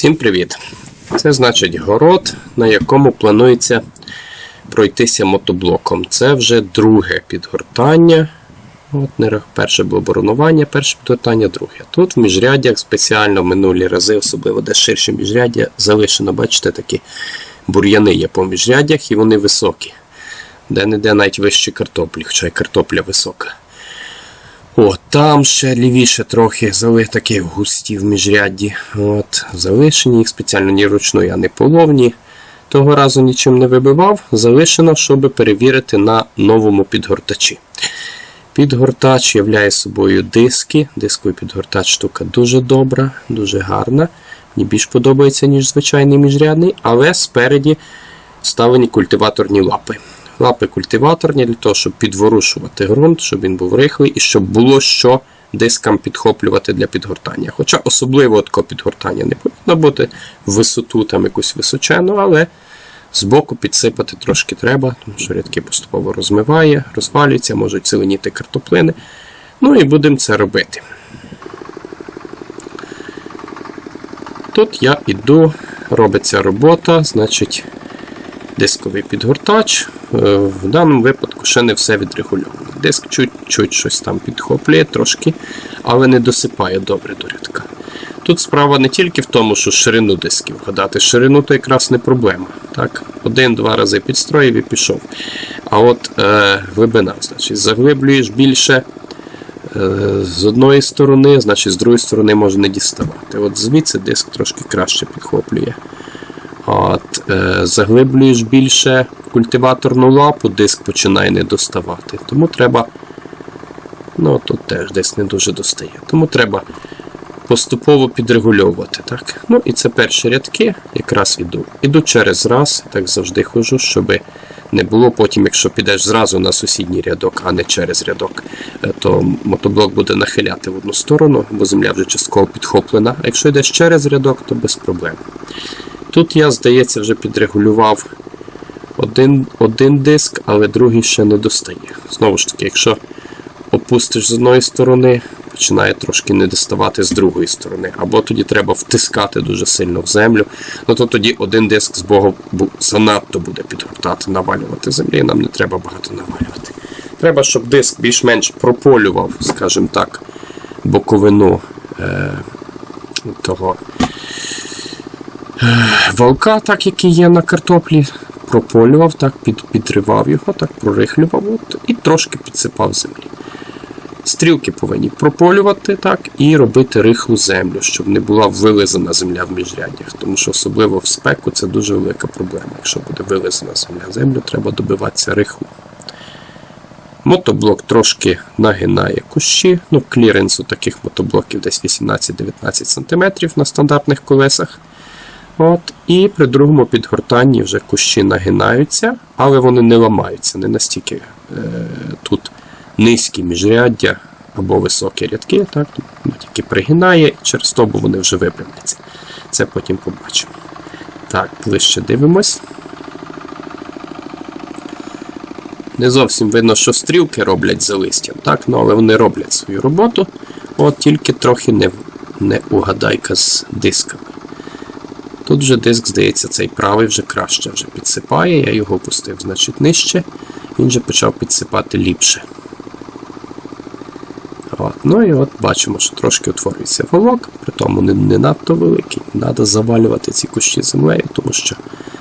Всім привіт! Це значить город, на якому планується пройтися мотоблоком. Це вже друге підгортання. От, Перше було боронування, перше підгортання, друге. Тут в міжряддях спеціально минулі рази, особливо де ширше міжряддя, залишено, бачите, такі бур'яни є по міжряддях і вони високі. Де-не-де навіть вище картоплі, хоча й картопля висока. О, там ще лівіше трохи такі густі в міжрядді. От, залишені їх спеціально ні ручної, а не половні. Того разу нічим не вибивав, залишено, щоб перевірити на новому підгортачі. Підгортач являє собою диски. Дисковий підгортач штука дуже добра, дуже гарна. Мені більш подобається, ніж звичайний міжрядний, але спереді вставлені культиваторні лапи. Лапи культиваторні для того, щоб підворушувати ґрунт, щоб він був рихлий і щоб було що дискам підхоплювати для підгортання. Хоча особливо такого підгортання не повинно бути в висоту, там якусь височену, але збоку підсипати трошки треба, тому що рядки поступово розмиває, розвалюється, можуть зеленіти картоплини. Ну і будемо це робити. Тут я іду, робиться робота, значить дисковий підгортач. Е, В даному випадку ще не все відрегульовано. Диск чуть-чуть щось там підхоплює трошки, але не досипає добре до рядка. Тут справа не тільки в тому, що ширину дисків вгадати. Ширину то якраз не проблема. Так? Один-два рази підстроїв і пішов. А от е, глибина, значить, заглиблюєш більше е, з одної сторони, значить з другої сторони може не діставати. От звідси диск трошки краще підхоплює. От, е, заглиблюєш більше культиваторну лапу, диск починає не доставати. Тому треба. Ну, тут теж десь не дуже достає. Тому треба поступово підрегульовувати. Так? Ну і це перші рядки, якраз іду. Іду через раз, так завжди хожу, щоб не було потім, якщо підеш зразу на сусідній рядок, а не через рядок, е, то мотоблок буде нахиляти в одну сторону, бо земля вже частково підхоплена. А якщо йдеш через рядок, то без проблем. Тут я, здається, вже підрегулював один, один диск, але другий ще не достає. Знову ж таки, якщо опустиш з одної сторони, починає трошки не доставати з другої сторони. Або тоді треба втискати дуже сильно в землю. Ну то тоді один диск з Богу занадто буде підгортати, навалювати землі, нам не треба багато навалювати. Треба, щоб диск більш-менш прополював, скажімо так, боковину е, того валка, так який є на картоплі, прополював, так, під, підривав його, так, прорихлював от, і трошки підсипав землі. Стрілки повинні прополювати так, і робити рихлу землю, щоб не була вилизана земля в міжряддях. Тому що особливо в спеку це дуже велика проблема. Якщо буде вилизана земля, землю треба добиватися рихло. Мотоблок трошки нагинає кущі. Ну, у таких мотоблоків десь 18-19 см на стандартних колесах. От, І при другому підгортанні вже кущі нагинаються, але вони не ламаються. Не настільки е, тут низькі міжряддя або високі рядки, так, тільки пригинає, і через то бо вони вже випрямляться. Це потім побачимо. Так, ближче дивимось. Не зовсім видно, що стрілки роблять за листям, так? ну, але вони роблять свою роботу. От тільки трохи не, не угадайка з дисками. Тут вже диск, здається, цей правий вже краще вже підсипає. Я його опустив значить, нижче. Він вже почав підсипати ліпше. От. Ну і от бачимо, що трошки утворюється волок, при тому не, не надто великий. Треба завалювати ці кущі землею, тому що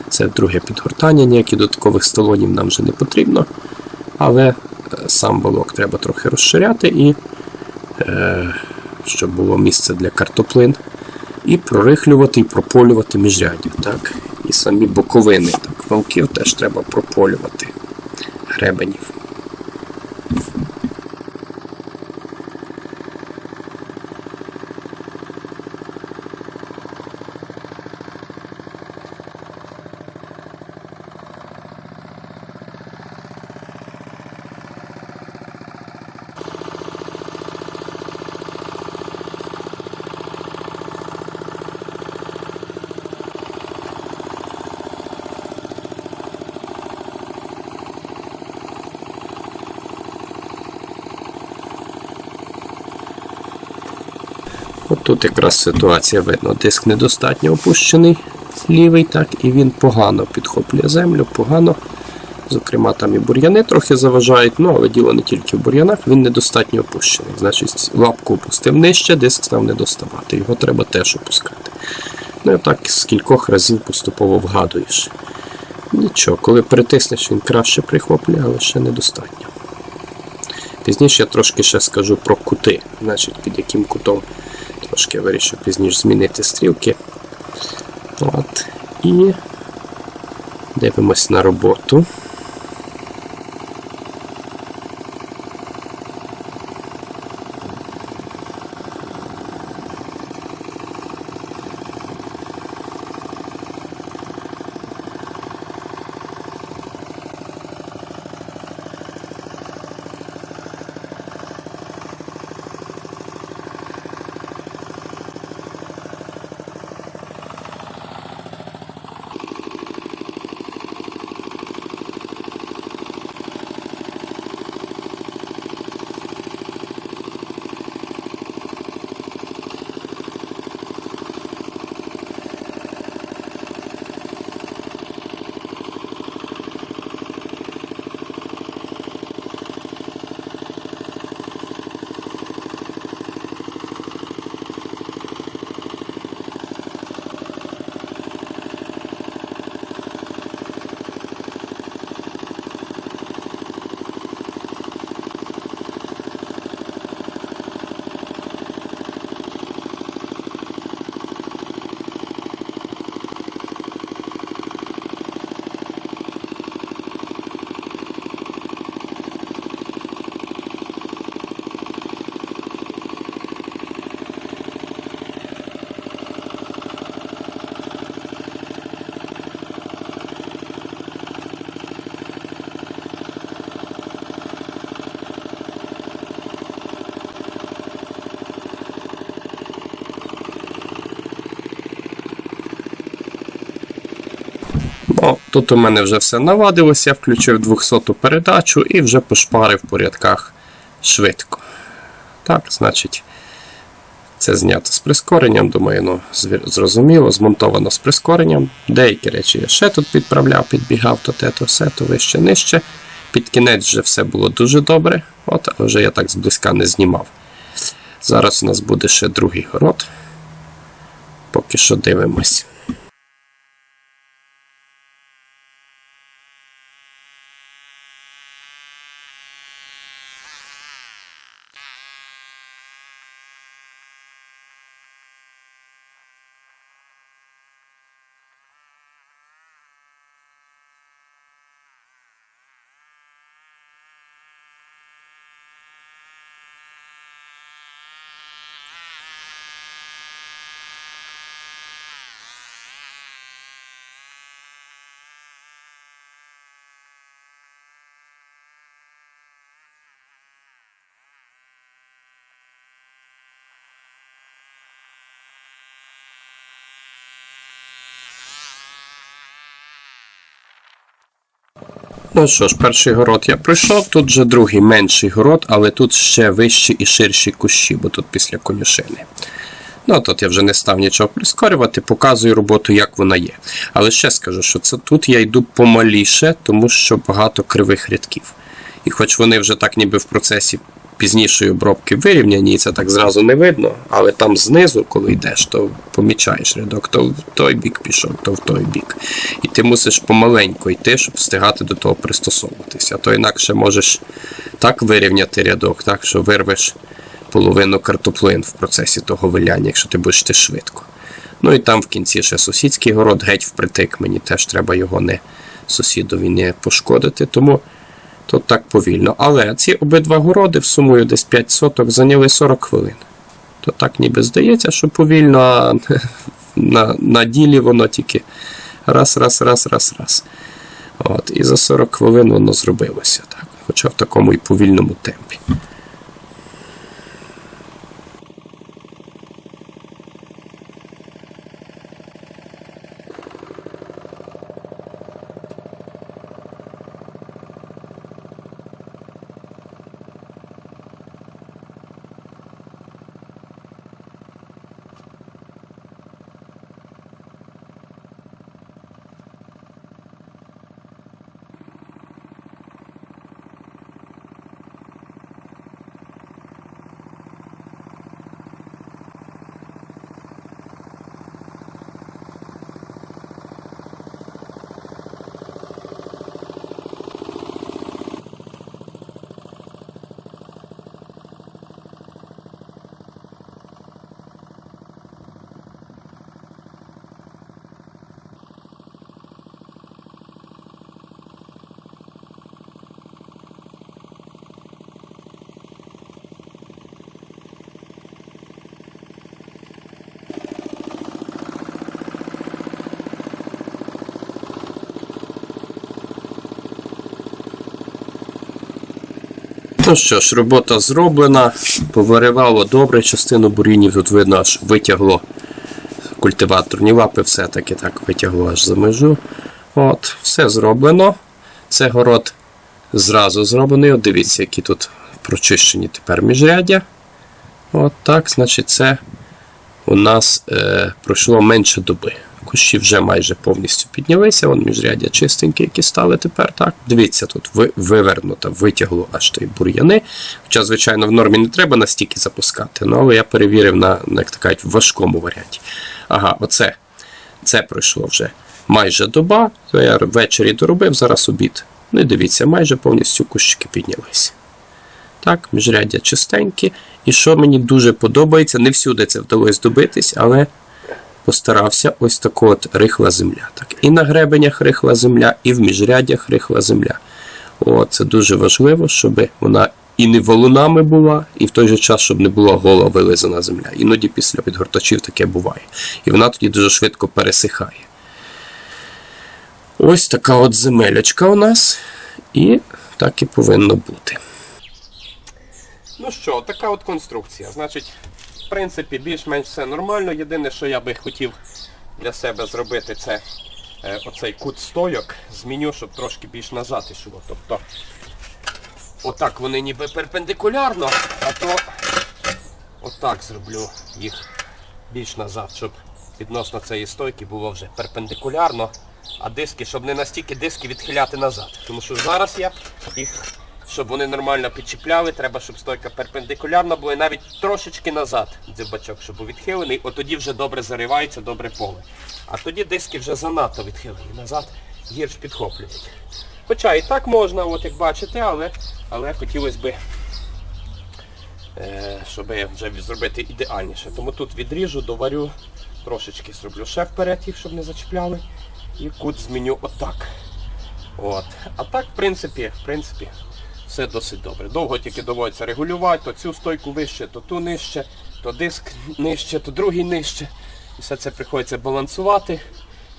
це друге підгортання, ніяких додаткових столонів нам вже не потрібно. Але е, сам волок треба трохи розширяти, і е, щоб було місце для картоплин. І прорихлювати і прополювати міжряддя. Так? І самі боковини. Так, Валків теж треба прополювати гребенів. Тут якраз ситуація видно, диск недостатньо опущений лівий, так, і він погано підхоплює землю, погано. Зокрема, там і бур'яни трохи заважають, ну але діло не тільки в бур'янах, він недостатньо опущений. Значить, лапку опустив нижче, диск став не доставати. Його треба теж опускати. Ну і так з кількох разів поступово вгадуєш. Нічого, коли притиснеш, він краще прихоплює, але ще недостатньо. Пізніше я трошки ще скажу про кути, значить під яким кутом трошки я вирішив пізніше змінити стрілки. От. І дивимось на роботу. Ну, тут у мене вже все навадилося, включив 200-ту передачу і вже пошпарив по рядках швидко. Так, значить, це знято з прискоренням, думаю, ну, зрозуміло, змонтовано з прискоренням. Деякі речі я ще тут підправляв, підбігав, то те, то все, то вище, нижче. Під кінець вже все було дуже добре, от, але вже я так зблизька не знімав. Зараз у нас буде ще другий город. Поки що дивимось. Ну що ж, перший город я пройшов, тут вже другий менший город, але тут ще вищі і ширші кущі, бо тут після конюшини. Ну, тут я вже не став нічого прискорювати, показую роботу, як вона є. Але ще скажу, що це тут я йду помаліше, тому що багато кривих рядків. І хоч вони вже так ніби в процесі пізнішої обробки вирівняні, і це так зразу не видно, але там знизу, коли йдеш, то помічаєш рядок, то в той бік пішов, то в той бік. І ти мусиш помаленьку йти, щоб встигати до того пристосовуватися. А то інакше можеш так вирівняти рядок, так, що вирвеш половину картоплин в процесі того виляння, якщо ти будеш йти швидко. Ну і там в кінці ще сусідський город, геть впритик, мені теж треба його не сусідові не пошкодити. Тому тут так повільно. Але ці обидва городи в сумою десь 5 соток зайняли 40 хвилин. То так ніби здається, що повільно, а на, на ділі воно тільки раз, раз, раз, раз, раз. От, і за 40 хвилин воно зробилося, так, хоча в такому і повільному темпі. Ну що ж, робота зроблена, повиривало добре, частину бурінів тут видно, аж витягло культиваторні лапи, все-таки так витягло аж за межу. От, все зроблено. Це город зразу зроблений. От дивіться, які тут прочищені тепер міжряддя. От так, значить, це у нас е, пройшло менше доби. Кущі вже майже повністю піднялися, вон міжряддя чистенькі, які стали тепер. Так, дивіться, тут ви- вивернуто, витягло аж той бур'яни. Хоча, звичайно, в нормі не треба настільки запускати, ну, але я перевірив на, як то кажуть, важкому варіанті. Ага, оце. Це пройшло вже майже доба. То я ввечері доробив, зараз обід. Ну і дивіться, майже повністю кущики піднялися. Так, міжряддя чистенькі. І що мені дуже подобається, не всюди це вдалося добитись, але постарався ось така от рихла земля. Так, і на гребенях рихла земля, і в міжряддях рихла земля. О, це дуже важливо, щоб вона і не валунами була, і в той же час, щоб не була гола вилизана земля. Іноді після підгортачів таке буває. І вона тоді дуже швидко пересихає. Ось така от земелячка у нас. І так і повинно бути. Ну що, така от конструкція. Значить, в принципі, більш-менш все нормально. Єдине, що я би хотів для себе зробити, це е, оцей кут стойок. Зміню, щоб трошки більш назад ішло. Тобто, отак вони ніби перпендикулярно, а то отак зроблю їх більш назад, щоб відносно цієї стойки було вже перпендикулярно, а диски, щоб не настільки диски відхиляти назад. Тому що зараз я їх, щоб вони нормально підчіпляли, треба, щоб стойка перпендикулярна була і навіть трошечки назад дзюбачок, щоб був відхилений, от тоді вже добре заривається, добре поле. А тоді диски вже занадто відхилені назад, гірш підхоплюють. Хоча і так можна, от як бачите, але, але хотілося б е, щоб вже зробити ідеальніше. Тому тут відріжу, доварю, трошечки зроблю ще вперед їх, щоб не зачіпляли. І кут зміню отак. От. А так, в принципі, в принципі, все досить добре. Довго тільки доводиться регулювати, то цю стойку вище, то ту нижче, то диск нижче, то другий нижче. І все це приходиться балансувати,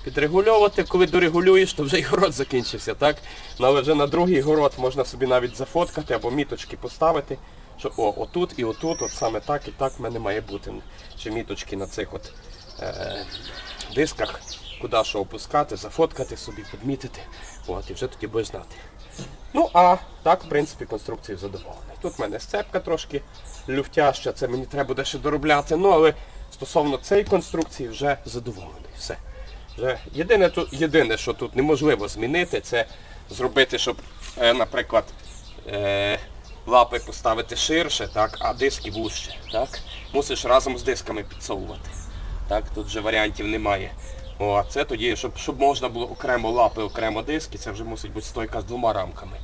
підрегульовувати. Коли дорегулюєш, то вже і город закінчився. так? Ну, але вже на другий город можна собі навіть зафоткати або міточки поставити. Що о, отут і отут, от саме так і так в мене має бути. Чи міточки на цих от е, дисках, куди що опускати, зафоткати собі, підмітити. От, і вже тоді будеш знати. Ну, а так, в принципі, конструкцію задоволений. Тут в мене сцепка трошки люфтяща, це мені треба буде ще доробляти. Ну, але стосовно цієї конструкції вже задоволений. Все. Вже єдине, тут, єдине, що тут неможливо змінити, це зробити, щоб, е, наприклад, е, лапи поставити ширше, так, а диски вужче. Так? Мусиш разом з дисками підсовувати. Так, тут вже варіантів немає. О, а це тоді, щоб, щоб можна було окремо лапи, окремо диски, це вже мусить бути стойка з двома рамками,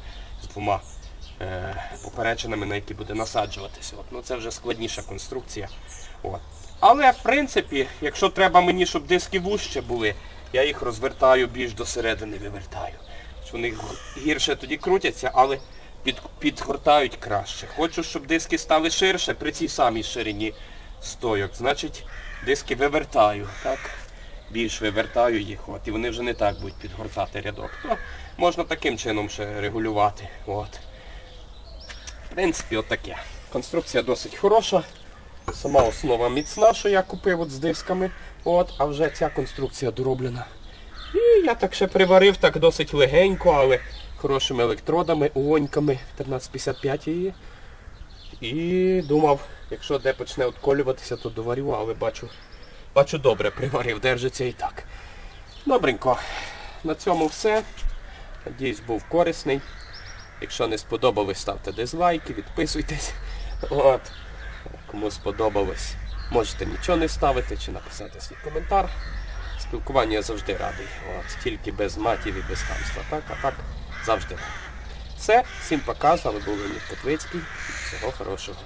з двома е, поперечинами, на які буде насаджуватися. От. Ну, це вже складніша конструкція. От. Але в принципі, якщо треба мені, щоб диски вужче були, я їх розвертаю більш до середини вивертаю. Вони гірше тоді крутяться, але під, підгортають краще. Хочу, щоб диски стали ширше при цій самій ширині стойок. Значить, диски вивертаю. так? Більш вивертаю їх, от, і вони вже не так будуть підгортати рядок. Ну, можна таким чином ще регулювати. От. В принципі, от таке. Конструкція досить хороша. Сама основа міцна, що я купив от з дисками. От, а вже ця конструкція дороблена. І я так ще приварив так досить легенько, але хорошими електродами, уоньками 1355 її. І думав, якщо де почне отколюватися, то доварю, але бачу, бачу добре приварив, держиться і так. Добренько. На цьому все. Надіюсь, був корисний. Якщо не сподобалось, ставте дизлайки, підписуйтесь. От. Кому сподобалось, можете нічого не ставити чи написати свій коментар. Спілкування я завжди радий. От, тільки без матів і без хамства. Так, а так завжди. Все, всім пока, з вами був Леонід Котвицький. Всього хорошого.